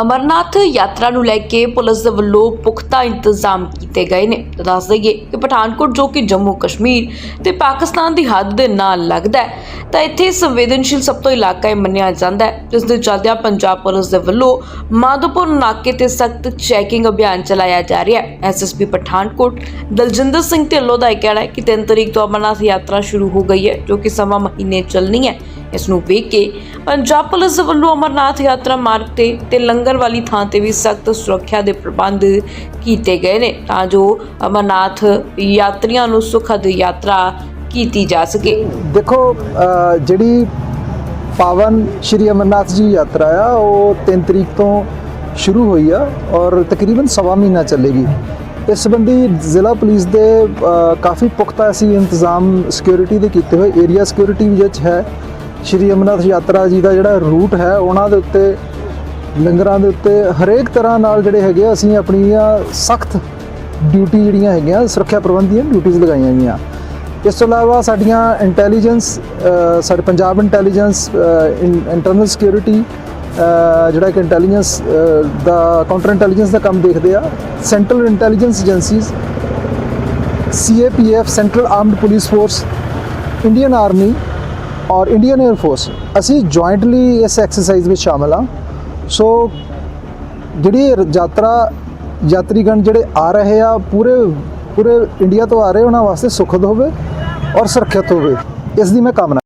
ਅਮਰਨਾਥ ਯਾਤਰਾ ਨੂੰ ਲੈ ਕੇ ਪੁਲਿਸ ਦੇ ਵੱਲੋਂ ਪੁਖਤਾ ਇੰਤਜ਼ਾਮ ਕੀਤੇ ਗਏ ਨੇ। ਤਾਂ ਦੱਸ ਦਈਏ ਕਿ ਪਠਾਨਕੋਟ ਜੋ ਕਿ ਜੰਮੂ ਕਸ਼ਮੀਰ ਤੇ ਪਾਕਿਸਤਾਨ ਦੀ ਹੱਦ ਦੇ ਨਾਲ ਲੱਗਦਾ ਹੈ, ਤਾਂ ਇੱਥੇ ਸੰਵੇਦਨਸ਼ੀਲ ਸਭ ਤੋਂ ਇਲਾਕਾ ਇਹ ਮੰਨਿਆ ਜਾਂਦਾ ਹੈ। ਜਿਸ ਦੇ ਚੱਲਦਿਆਂ ਪੰਜਾਬ ਪੁਲਿਸ ਦੇ ਵੱਲੋਂ ਮਾਧੋਪੁਰ, ਨਾਕੇ ਤੇ ਸਖਤ ਚੈਕਿੰਗ ਅਭਿਆਨ ਚਲਾਇਆ ਜਾ ਰਿਹਾ ਹੈ। ਐਸਐਸਪੀ ਪਠਾਨਕੋਟ, ਦਲਜਿੰਦਰ ਸਿੰਘ ਢਿੱਲੋਂ ਦਾ ਇਹ ਕਹਿਣਾ ਹੈ ਕਿ 3 ਤਰੀਕ ਤੋਂ ਅਮਰਨਾਥ ਯਾਤਰਾ ਸ਼ੁਰੂ ਹੋ ਗਈ ਹੈ, ਜੋ ਕਿ ਸਵਾ ਮਹੀਨੇ ਚੱਲਣੀ ਹੈ। ਇਸ ਨੂੰ ਵੇਖ ਕੇ ਪੰਜਾਬ ਪੁਲਿਸ ਵੱਲੋਂ ਅਮਰਨਾਥ ਯਾਤਰਾ ਮਾਰਗ ਤੇ ਤੇ ਲੰਗਰ ਵਾਲੀ ਥਾਂ ਤੇ ਵੀ ਸਖਤ ਸੁਰੱਖਿਆ ਦੇ ਪ੍ਰਬੰਧ ਕੀਤੇ ਗਏ ਨੇ ਤਾਂ ਜੋ ਅਮਰਨਾਥ ਯਾਤਰੀਆਂ ਨੂੰ ਸੁਖਦ ਯਾਤਰਾ ਕੀਤੀ ਜਾ ਸਕੇ। ਦੇਖੋ ਜਿਹੜੀ ਪਾਵਨ ਸ਼੍ਰੀ ਅਮਰਨਾਥ ਜੀ ਯਾਤਰਾ ਆ, ਉਹ 3 ਤਰੀਕ ਤੋਂ ਸ਼ੁਰੂ ਹੋਈ ਆ ਔਰ ਤਕਰੀਬਨ ਸਵਾ ਮਹੀਨਾ ਚੱਲੇਗੀ। ਇਸ ਸੰਬੰਧੀ ਜ਼ਿਲ੍ਹਾ ਪੁਲਿਸ ਦੇ ਕਾਫੀ ਪੁਖਤਾ ਅਸੀਂ ਇੰਤਜ਼ਾਮ ਸਿਕਿਉਰਿਟੀ ਦੇ ਕੀਤੇ ਹੋਏ ਏਰੀਆ ਸਿਕਿਉਰਿਟੀ ਵਿੱਚ ਹੈ। ਸ਼੍ਰੀ ਅਮਰਨਾਥ ਯਾਤਰਾ ਜੀ ਦਾ ਜਿਹੜਾ ਰੂਟ ਹੈ, ਉਹਨਾਂ ਦੇ ਉੱਤੇ, ਲੰਗਰਾਂ ਦੇ ਉੱਤੇ ਹਰੇਕ ਤਰ੍ਹਾਂ ਨਾਲ ਜਿਹੜੇ ਹੈਗੇ ਅਸੀਂ ਆਪਣੀਆਂ ਸਖਤ ਡਿਊਟੀ ਜਿਹੜੀਆਂ ਹੈਗੀਆਂ, ਸੁਰੱਖਿਆ ਪ੍ਰਬੰਧ ਦੀਆਂ ਡਿਊਟੀਆਂ ਲਗਾਈਆਂ ਗਈਆਂ। ਇਸ ਤੋਂ ਇਲਾਵਾ ਸਾਡੀਆਂ ਇੰਟੈਲੀਜੈਂਸ ਸਾਡੇ ਪੰਜਾਬ ਇੰਟੈਲੀਜੈਂਸ ਇੰਟਰਨਲ ਸਿਕਿਉਰਿਟੀ ਜਿਹੜਾ ਕਿ ਇੰਟੈਲੀਜੈਂਸ ਦਾ ਕਾਊਂਟਰ ਇੰਟੈਲੀਜੈਂਸ ਦਾ ਕੰਮ ਦੇਖਦੇ ਆ central intelligence agencies CAPF central armed police force Indian army ਔਰ ਇੰਡੀਅਨ 에ਅਰ ਫੋਰਸ ਅਸੀਂ ਜੁਆਇੰਟਲੀ ਇਸ ਐਕਸਰਸਾਈਜ਼ ਵਿੱਚ ਸ਼ਾਮਲ ਆ ਸੋ ਜਿਹੜੀ ਯਾਤਰਾ, ਯਾਤਰੀਗਣ ਜਿਹੜੇ ਆ ਰਹੇ ਆ, ਪੂਰੇ ਪੂਰੇ ਇੰਡੀਆ ਤੋਂ ਆ ਰਹੇ, ਉਹਨਾਂ ਵਾਸਤੇ ਸੁਖਦ ਹੋਵੇ ਔਰ ਸੁਰੱਖਿਅਤ ਹੋਵੇ। ਇਸ ਦੀ ਮੈਂ ਕਾਮਨਾ